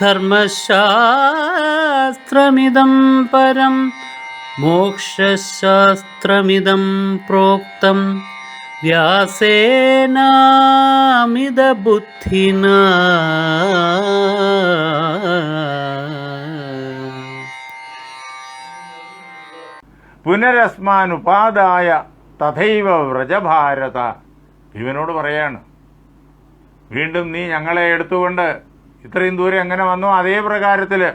ധർമ്മശാസ്ത്രമിദം പരം മോക്ഷശാസ്ത്രമിതം പ്രോക്തം. വ്യാസേനാമിതബുദ്ധിന. പുനരസ്മാനുപാദായ തഥൈവ വ്രജഭാരത. ഇവനോട് പറയാണ് വീണ്ടും നീ ഞങ്ങളെ എടുത്തുകൊണ്ട് ഇത്രയും ദൂരം എങ്ങനെ വന്നു അതേ പ്രകാരത്തിൽ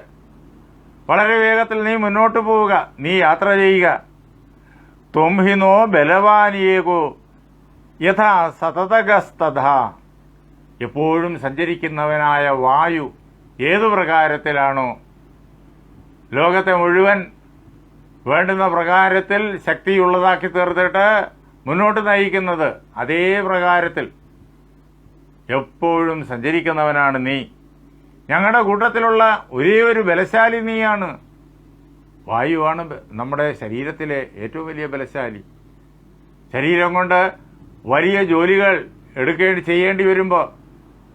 വളരെ വേഗത്തിൽ നീ മുന്നോട്ട് പോവുക. നീ യാത്ര ചെയ്യുക. തൊംഹിനോ ബലവാനിയേകോ. യഥാ സതതഗസ്തഥ. എപ്പോഴും സഞ്ചരിക്കുന്നവനായ വായു ഏതു പ്രകാരത്തിലാണോ? ലോകത്തെ മുഴുവൻ വേണ്ടുന്ന പ്രകാരത്തിൽ ശക്തിയുള്ളതാക്കി തീർത്തിട്ട് മുന്നോട്ട് നയിക്കുന്നത് അതേ പ്രകാരത്തിൽ. എപ്പോഴും സഞ്ചരിക്കുന്നവനാണ് നീ. ഞങ്ങളുടെ കൂട്ടത്തിലുള്ള ഒരേ ഒരു ബലശാലി നീയാണ് വായുവാണ് നമ്മുടെ ശരീരത്തിലെ ഏറ്റവും വലിയ ബലശാലി. ശരീരം കൊണ്ട് വലിയ ജോലികൾ എടുക്കേണ്ടി ചെയ്യേണ്ടി വരുമ്പോൾ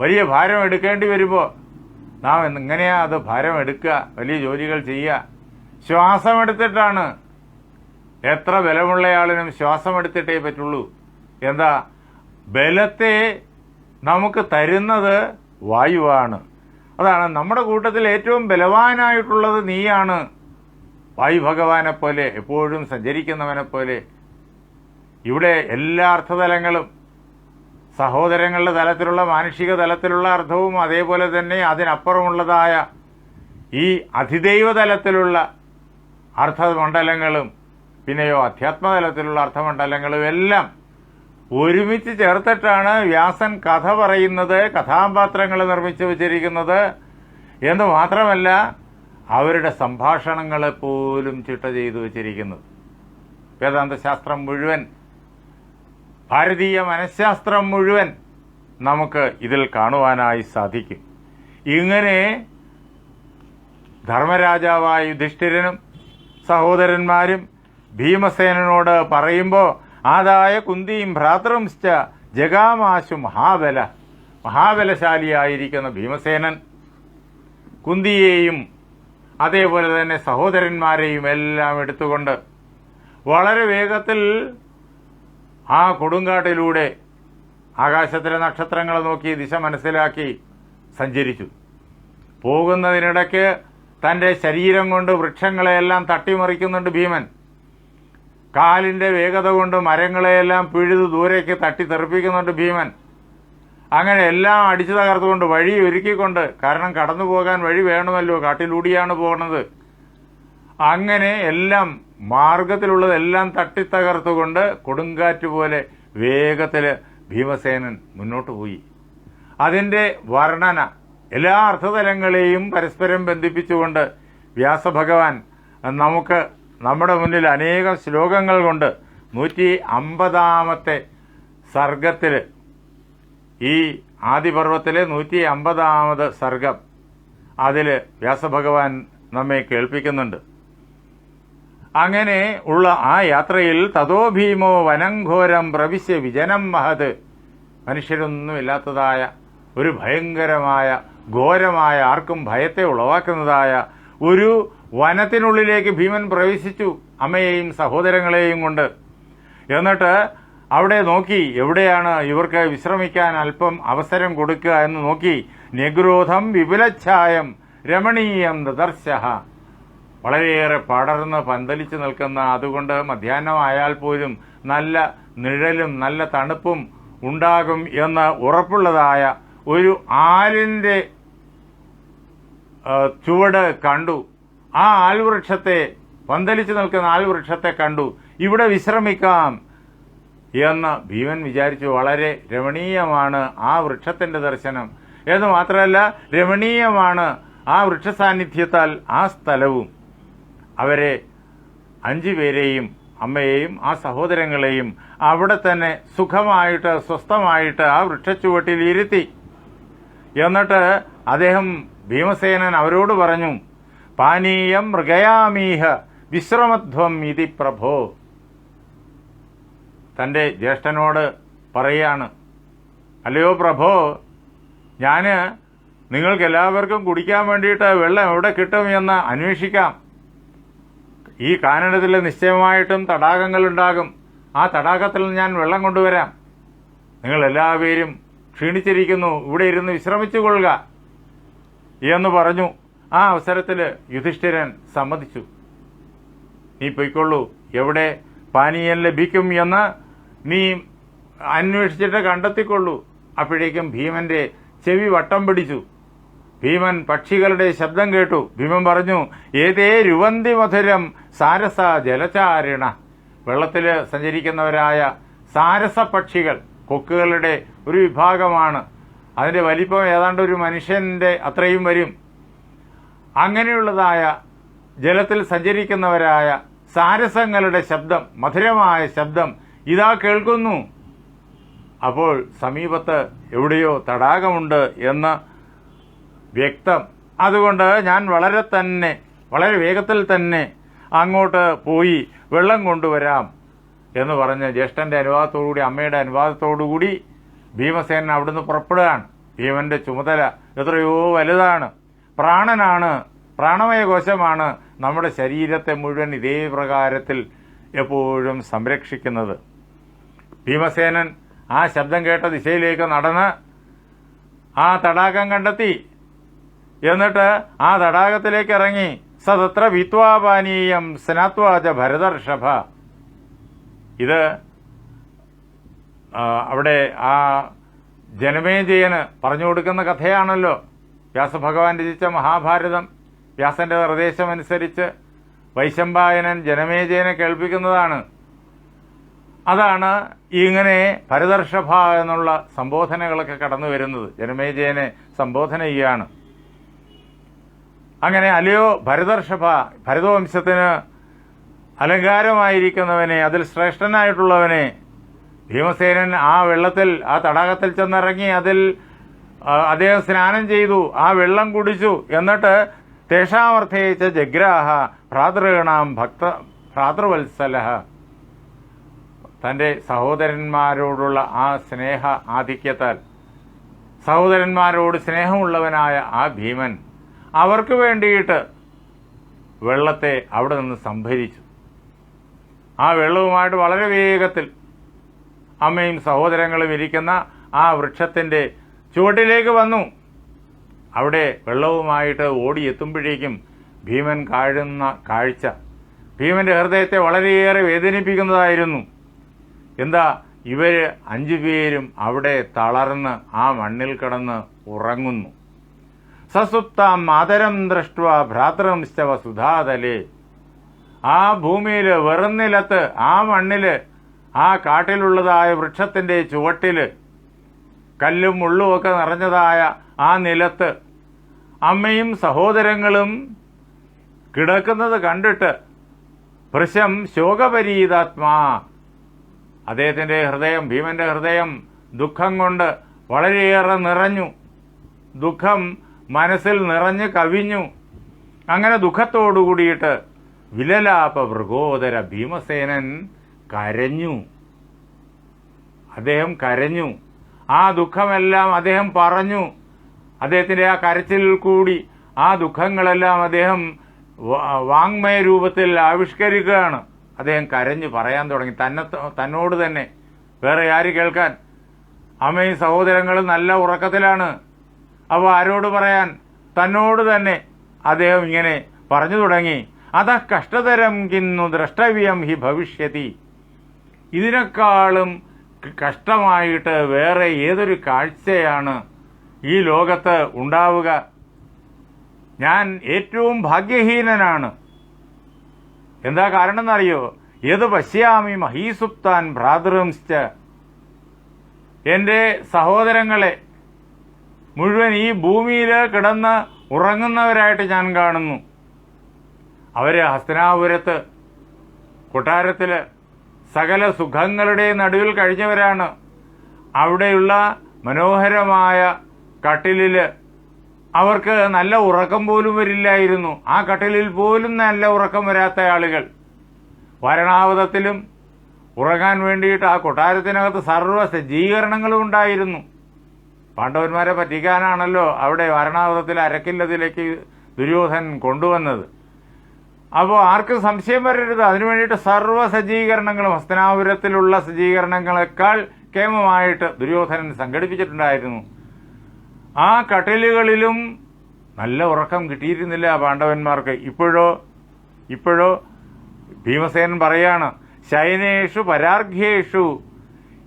വലിയ ഭാരം എടുക്കേണ്ടി വരുമ്പോൾ നാം എങ്ങനെയാ അത് ഭാരം എടുക്കുക വലിയ ജോലികൾ ചെയ്യുക ശ്വാസം എടുത്തിട്ടാണ് എത്ര ബലമുള്ളയാളിനും ശ്വാസം എടുത്തിട്ടേ പറ്റുള്ളൂ. എന്താ? ബലത്തെ നമുക്ക് തരുന്നത് വായുവാണ്. അതാണ് നമ്മുടെ കൂട്ടത്തിൽ ഏറ്റവും ബലവാനായിട്ടുള്ളത് നീയാണ്. വായു ഭഗവാനെ പോലെ എപ്പോഴും സഞ്ചരിക്കുന്നവനെ പോലെ. ഇവിടെ എല്ലാ അർത്ഥതലങ്ങളും സഹോദരങ്ങളുടെ തലത്തിലുള്ള മാനുഷിക തലത്തിലുള്ള അർത്ഥവും അതേപോലെ തന്നെ അതിനപ്പുറമുള്ളതായ ഈ അതിദൈവ തലത്തിലുള്ള അർത്ഥമണ്ഡലങ്ങളും പിന്നെയോ അധ്യാത്മതലത്തിലുള്ള അർത്ഥമണ്ഡലങ്ങളും എല്ലാം ഒരുമിച്ച് ചേർത്തിട്ടാണ് വ്യാസൻ കഥ പറയുന്നത് കഥാപാത്രങ്ങൾ നിർമ്മിച്ചു വച്ചിരിക്കുന്നത് എന്ന് മാത്രമല്ല അവരുടെ സംഭാഷണങ്ങളെ പോലും ചിട്ട ചെയ്തു വച്ചിരിക്കുന്നത്. വേദാന്തശാസ്ത്രം മുഴുവൻ ഭാരതീയ മനഃശാസ്ത്രം മുഴുവൻ നമുക്ക് ഇതിൽ കാണുവാനായി സാധിക്കും. ഇങ്ങനെ ധർമ്മരാജാവായ യുധിഷ്ഠിരനും സഹോദരന്മാരും ഭീമസേനനോട് പറയുമ്പോൾ ആദായ കുന്തിയും ഭ്രാതൃംശ്ച ജഗാമാശു മഹാബല. മഹാബലശാലിയായിരിക്കുന്ന ഭീമസേനൻ കുന്തിയെയും അതേപോലെ തന്നെ സഹോദരന്മാരെയും എല്ലാം എടുത്തുകൊണ്ട് വളരെ വേഗത്തിൽ ആ കൊടുങ്കാട്ടിലൂടെ ആകാശത്തിലെ നക്ഷത്രങ്ങൾ നോക്കി ദിശ മനസ്സിലാക്കി സഞ്ചരിച്ചു. പോകുന്നതിനിടയ്ക്ക് തന്റെ ശരീരം കൊണ്ട് വൃക്ഷങ്ങളെയെല്ലാം തട്ടിമറിക്കുന്നുണ്ട് ഭീമൻ. കാലിന്റെ വേഗത കൊണ്ട് മരങ്ങളെയെല്ലാം പിഴുത് ദൂരേക്ക് തട്ടി തെറിപ്പിക്കുന്നുണ്ട് ഭീമൻ. അങ്ങനെ എല്ലാം അടിച്ചു തകർത്തുകൊണ്ട് വഴി ഒരുക്കിക്കൊണ്ട് കാരണം കടന്നു പോകാൻ വഴി വേണമല്ലോ കാട്ടിലൂടിയാണ് പോകുന്നത് അങ്ങനെ എല്ലാം മാർഗത്തിലുള്ളതെല്ലാം തട്ടിത്തകർത്തുകൊണ്ട് കൊടുങ്കാറ്റ് പോലെ വേഗത്തിൽ ഭീമസേനൻ മുന്നോട്ട് പോയി. അതിന്റെ വർണന എല്ലാ അർത്ഥതലങ്ങളെയും പരസ്പരം ബന്ധിപ്പിച്ചുകൊണ്ട് വ്യാസഭഗവാൻ നമുക്ക് നമ്മുടെ മുന്നിൽ അനേകം ശ്ലോകങ്ങൾ കൊണ്ട് നൂറ്റി അമ്പതാമത്തെ സർഗത്തിൽ ഈ ആദിപർവത്തിലെ നൂറ്റി അമ്പതാമത് സർഗം അതിൽ വ്യാസഭഗവാൻ നമ്മെ കേൾപ്പിക്കുന്നുണ്ട്. അങ്ങനെ ഉള്ള ആ യാത്രയിൽ തതോ ഭീമോ വനംഘോരം പ്രവിശ്യ വിജനം മഹത്. മനുഷ്യരൊന്നുമില്ലാത്തതായ ഒരു ഭയങ്കരമായ ഘോരമായ ആർക്കും ഭയത്തെ ഉളവാക്കുന്നതായ ഒരു വനത്തിനുള്ളിലേക്ക് ഭീമൻ പ്രവേശിച്ചു അമ്മയെയും സഹോദരങ്ങളെയും കൊണ്ട്. എന്നിട്ട് അവിടെ നോക്കി എവിടെയാണ് ഇവർക്ക് വിശ്രമിക്കാൻ അല്പം അവസരം കൊടുക്കുക എന്ന് നോക്കി നിഗ്രോധം വിപുലച്ഛായം രമണീയം ദർശ വളരെയേറെ പടർന്ന് പന്തലിച്ച് നിൽക്കുന്ന അതുകൊണ്ട് മധ്യാഹ്നമായാൽ പോലും നല്ല നിഴലും നല്ല തണുപ്പും ഉണ്ടാകും എന്ന് ഉറപ്പുള്ളതായ ഒരു ആലിന്റെ ചുവട് കണ്ടു. ആ ആൽവൃക്ഷത്തെ പന്തലിച്ച് നിൽക്കുന്ന ആൽവൃക്ഷത്തെ കണ്ടു. ഇവിടെ വിശ്രമിക്കാം എന്ന് ഭീമൻ വിചാരിച്ചു. വളരെ രമണീയമാണ് ആ വൃക്ഷത്തിന്റെ ദർശനം. എന്ന് മാത്രമല്ല രമണീയമാണ് ആ വൃക്ഷ സാന്നിധ്യത്താൽ ആ സ്ഥലവും. അവരെ അഞ്ചു പേരെയും അമ്മയെയും ആ സഹോദരങ്ങളെയും അവിടെ തന്നെ സുഖമായിട്ട് സ്വസ്ഥമായിട്ട് ആ വൃക്ഷച്ചുവട്ടിൽ ഇരുത്തി. എന്നിട്ട് അദ്ദേഹം ഭീമസേനൻ അവരോട് പറഞ്ഞു പാനീയം മൃഗയാമീഹ വിശ്രമധ്വം ഇതി പ്രഭോ. തന്റെ ജ്യേഷ്ഠനോട് പറയാണ് അല്ലയോ പ്രഭോ ഞാൻ നിങ്ങൾക്ക് എല്ലാവർക്കും കുടിക്കാൻ വേണ്ടിയിട്ട് വെള്ളം എവിടെ കിട്ടും എന്ന് അന്വേഷിക്കാം. ഈ കാനഡത്തിൽ നിശ്ചയമായിട്ടും തടാകങ്ങളുണ്ടാകും ആ തടാകത്തിൽ ഞാൻ വെള്ളം കൊണ്ടുവരാം. നിങ്ങൾ എല്ലാവരും ക്ഷീണിച്ചിരിക്കുന്നു. ഇവിടെ ഇരുന്ന് വിശ്രമിച്ചു കൊള്ളുക എന്ന് പറഞ്ഞു. ആ അവസരത്തിൽ യുധിഷ്ഠിരൻ സമ്മതിച്ചു. നീ പൊയ്ക്കൊള്ളൂ. എവിടെ? പാനീയം ലഭിക്കും എന്ന് നീ അന്വേഷിച്ചിട്ട് കണ്ടെത്തിക്കൊള്ളൂ. അപ്പോഴേക്കും ഭീമന്റെ ചെവി വട്ടം പിടിച്ചു. ഭീമൻ പക്ഷികളുടെ ശബ്ദം കേട്ടു. ഭീമൻ പറഞ്ഞു ഏതേ രുവന്തി മധുരം സാരസ ജലചാരിണ. വെള്ളത്തിൽ സഞ്ചരിക്കുന്നവരായ സാരസ പക്ഷികൾ കൊക്കുകളുടെ ഒരു വിഭാഗമാണ്. അതിന്റെ വലിപ്പം ഏതാണ്ട് ഒരു മനുഷ്യന്റെ അത്രയും വരും. അങ്ങനെയുള്ളതായ ജലത്തിൽ സഞ്ചരിക്കുന്നവരായ സാരസങ്ങളുടെ ശബ്ദം മധുരമായ ശബ്ദം ഇതാ കേൾക്കുന്നു. അപ്പോൾ സമീപത്ത് എവിടെയോ തടാകമുണ്ട് എന്ന് വ്യക്തം. അതുകൊണ്ട് ഞാൻ വളരെ തന്നെ വളരെ വേഗത്തിൽ തന്നെ അങ്ങോട്ട് പോയി വെള്ളം കൊണ്ടുവരാം എന്ന് പറഞ്ഞ് ജ്യേഷ്ഠന്റെ അനുവാദത്തോടുകൂടി അമ്മയുടെ അനുവാദത്തോടുകൂടി ഭീമസേനൻ അവിടുന്ന് പുറപ്പെടുകയാണ്. ഭീമന്റെ ചുമതല എത്രയോ വലുതാണ്. പ്രാണനാണ് പ്രാണമയ കോശമാണ് നമ്മുടെ ശരീരത്തെ മുഴുവൻ ഇതേ പ്രകാരത്തിൽ എപ്പോഴും സംരക്ഷിക്കുന്നത്. ഭീമസേനൻ ആ ശബ്ദം കേട്ട ദിശയിലേക്ക് നടന്ന് ആ തടാകം കണ്ടെത്തി. എന്നിട്ട് ആ തടാകത്തിലേക്ക് ഇറങ്ങി. സതത്ര വിത്വാപാനീയം സ്നാത്വാച ഭരതർഷഭ. ഇത് അവിടെ ആ ജനമേജയന് പറഞ്ഞു കൊടുക്കുന്ന കഥയാണല്ലോ. വ്യാസഭഗവാൻ രചിച്ച മഹാഭാരതം വ്യാസന്റെ നിർദ്ദേശമനുസരിച്ച് വൈശമ്പായനൻ ജനമേജയനെ കേൾപ്പിക്കുന്നതാണ്. അതാണ് ഇങ്ങനെ പരിദർശഭ എന്നുള്ള സംബോധനകളൊക്കെ കടന്നു വരുന്നത്. ജനമേജയനെ സംബോധന ചെയ്യുകയാണ്. അങ്ങനെ അല്ലയോ ഭരതർഷഭ ഭരതവംശത്തിന് അലങ്കാരമായിരിക്കുന്നവനെ അതിൽ ശ്രേഷ്ഠനായിട്ടുള്ളവനെ ഭീമസേനൻ ആ വെള്ളത്തിൽ ആ തടാകത്തിൽ ചെന്നിറങ്ങി അതിൽ അദ്ദേഹം സ്നാനം ചെയ്തു ആ വെള്ളം കുടിച്ചു. എന്നിട്ട് തേഷാമർത്ഥയിച്ച ജഗ്രാഹ ഭ്രാതൃഗണാം ഭക്ത ഭ്രാതൃവത്സല തന്റെ സഹോദരന്മാരോടുള്ള ആ സ്നേഹ ആധിക്യത്താൽ സഹോദരന്മാരോട് സ്നേഹമുള്ളവനായ ആ ഭീമൻ അവർക്ക് വേണ്ടിയിട്ട് വെള്ളത്തെ അവിടെ നിന്ന് സംഭരിച്ചു. ആ വെള്ളവുമായിട്ട് വളരെ വേഗത്തിൽ അമ്മയും സഹോദരങ്ങളും ഇരിക്കുന്ന ആ വൃക്ഷത്തിന്റെ ചുവട്ടിലേക്ക് വന്നു. അവിടെ വെള്ളവുമായിട്ട് ഓടിയെത്തുമ്പോഴേക്കും ഭീമൻ കാഴുന്ന കാഴ്ച. ഭീമന്റെ ഹൃദയത്തെ വളരെയേറെ വേദനിപ്പിക്കുന്നതായിരുന്നു. എന്താ ഇവർ അഞ്ചുപേരും അവിടെ തളർന്ന് ആ മണ്ണിൽ കിടന്ന് ഉറങ്ങുന്നു. സസുപ്താം മാതരം ദൃഷ്ട ഭ്രാതൃംശവ സുധാതലേ. ആ ഭൂമിയിൽ വെറുന്നിലത്ത് ആ മണ്ണിൽ ആ കാട്ടിലുള്ളതായ വൃക്ഷത്തിന്റെ ചുവട്ടിൽ കല്ലും മുള്ളുമൊക്കെ നിറഞ്ഞതായ ആ നിലത്ത് അമ്മയും സഹോദരങ്ങളും കിടക്കുന്നത് കണ്ടിട്ട് ഭൃശം ശോകപരീതാത്മാ. അദ്ദേഹത്തിന്റെ ഹൃദയം ഭീമന്റെ ഹൃദയം ദുഃഖം കൊണ്ട് വളരെയേറെ നിറഞ്ഞു. ദുഃഖം മനസ്സിൽ നിറഞ്ഞ് കവിഞ്ഞു. അങ്ങനെ ദുഃഖത്തോടു കൂടിയിട്ട് വിലലാപ മൃഗോദര ഭീമസേനൻ കരഞ്ഞു. അദ്ദേഹം കരഞ്ഞു. ആ ദുഃഖമെല്ലാം അദ്ദേഹം പറഞ്ഞു. അദ്ദേഹത്തിന്റെ ആ കരച്ചിലിൽ കൂടി ആ ദുഃഖങ്ങളെല്ലാം അദ്ദേഹം വാങ്മയ രൂപത്തിൽ ആവിഷ്കരിക്കുകയാണ്. അദ്ദേഹം കരഞ്ഞു പറയാൻ തുടങ്ങി. തന്നെ തന്നോട് തന്നെ. വേറെ ആര് കേൾക്കാൻ? അമ്മയും സഹോദരങ്ങളും നല്ല ഉറക്കത്തിലാണ്. അപ്പോൾ ആരോട് പറയാൻ? തന്നോട് തന്നെ. അദ്ദേഹം ഇങ്ങനെ പറഞ്ഞു തുടങ്ങി. അതാ കഷ്ടതരം കിന്നു ദ്രഷ്ടവ്യം ഹി ഭവിഷ്യതി. ഇതിനേക്കാളും കഷ്ടമായിട്ട് വേറെ ഏതൊരു കാഴ്ചയാണ് ഈ ലോകത്ത് ഉണ്ടാവുക? ഞാൻ ഏറ്റവും ഭാഗ്യഹീനനാണ്. എന്താ കാരണം എന്നറിയോ ഏത് പശ്യാമി മഹീസുപ്താൻ ഭ്രാതൃംശ്ച എന്റെ സഹോദരങ്ങളെ മുഴുവൻ ഈ ഭൂമിയിൽ കിടന്ന് ഉറങ്ങുന്നവരായിട്ട് ഞാൻ കാണുന്നു. അവർ ഹസ്തനാപുരത്ത് കൊട്ടാരത്തിൽ സകല സുഖങ്ങളുടെ നടുവിൽ കഴിഞ്ഞവരാണ്. അവിടെയുള്ള മനോഹരമായ കട്ടിലിൽ അവർക്ക് നല്ല ഉറക്കം പോലും വരില്ലായിരുന്നു. ആ കട്ടിലിൽ പോലും നല്ല ഉറക്കം വരാത്ത ആളുകൾ. വരണാവതത്തിലും ഉറങ്ങാൻ വേണ്ടിയിട്ട് ആ കൊട്ടാരത്തിനകത്ത് സർവ സജ്ജീകരണങ്ങളും ഉണ്ടായിരുന്നു. പാണ്ഡവന്മാരെ പറ്റിക്കാനാണല്ലോ അവിടെ വാരണാവതത്തിൽ അരക്കില്ലതിലേക്ക് ദുര്യോധൻ കൊണ്ടുവന്നത്. അപ്പോൾ ആർക്കും സംശയം വരരുത്. അതിനു വേണ്ടിയിട്ട് സർവ സജ്ജീകരണങ്ങളും ഹസ്തനാപുരത്തിലുള്ള സജ്ജീകരണങ്ങളെക്കാൾ കേമമായിട്ട് ദുര്യോധനൻ സംഘടിപ്പിച്ചിട്ടുണ്ടായിരുന്നു. ആ കട്ടിലുകളിലും നല്ല ഉറക്കം കിട്ടിയിരുന്നില്ല പാണ്ഡവന്മാർക്ക്. ഇപ്പോഴോ ഇപ്പോഴോ ഭീമസേനൻ പറയാണ് ശൈനേഷു പരാർഘ്യേഷു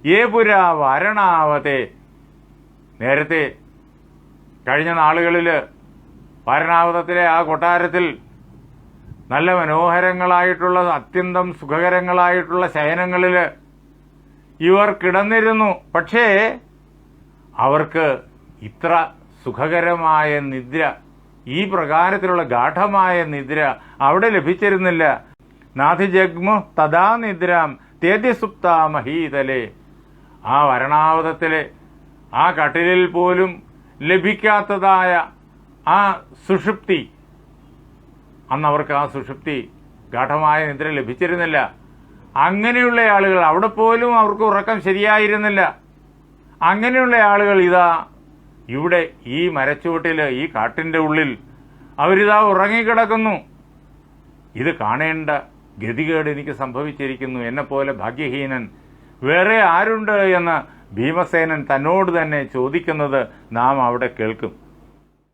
ഏ പുരാ വാരണാവത്തെ നേരത്തെ കഴിഞ്ഞ നാളുകളിൽ വാരണാവതത്തിലെ ആ കൊട്ടാരത്തിൽ നല്ല മനോഹരങ്ങളായിട്ടുള്ള അത്യന്തം സുഖകരങ്ങളായിട്ടുള്ള ശയനങ്ങളിൽ ഇവർ കിടന്നിരുന്നു. പക്ഷേ അവർക്ക് ഇത്ര സുഖകരമായ നിദ്ര ഈ പ്രകാരത്തിലുള്ള ഗാഠമായ നിദ്ര അവിടെ ലഭിച്ചിരുന്നില്ല. നാഥിജഗ്മു തഥാ നിദ്രാം തേദ്യസുപ്ത മഹീതലെ. ആ വരണാവതത്തിലെ ആ കട്ടിലിൽ പോലും ലഭിക്കാത്തതായ ആ സുഷുപ്തി അന്ന് അവർക്ക് ആ സുഷുപ്തി ഗാഠമായ നിദ്ര ലഭിച്ചിരുന്നില്ല. അങ്ങനെയുള്ള ആളുകൾ അവിടെ പോലും അവർക്ക് ഉറക്കം ശരിയായിരുന്നില്ല. അങ്ങനെയുള്ള ആളുകൾ ഇതാ ഇവിടെ ഈ മരച്ചുവട്ടിൽ ഈ കാട്ടിന്റെ ഉള്ളിൽ അവരിതാ ഉറങ്ങിക്കിടക്കുന്നു. ഇത് കാണേണ്ട ഗതികേട് എനിക്ക് സംഭവിച്ചിരിക്കുന്നു. എന്നെപ്പോലെ ഭാഗ്യഹീനൻ വേറെ ആരുണ്ട് എന്ന് ഭീമസേനൻ തന്നോട് തന്നെ ചോദിക്കുന്നത് നാം അവിടെ കേൾക്കും.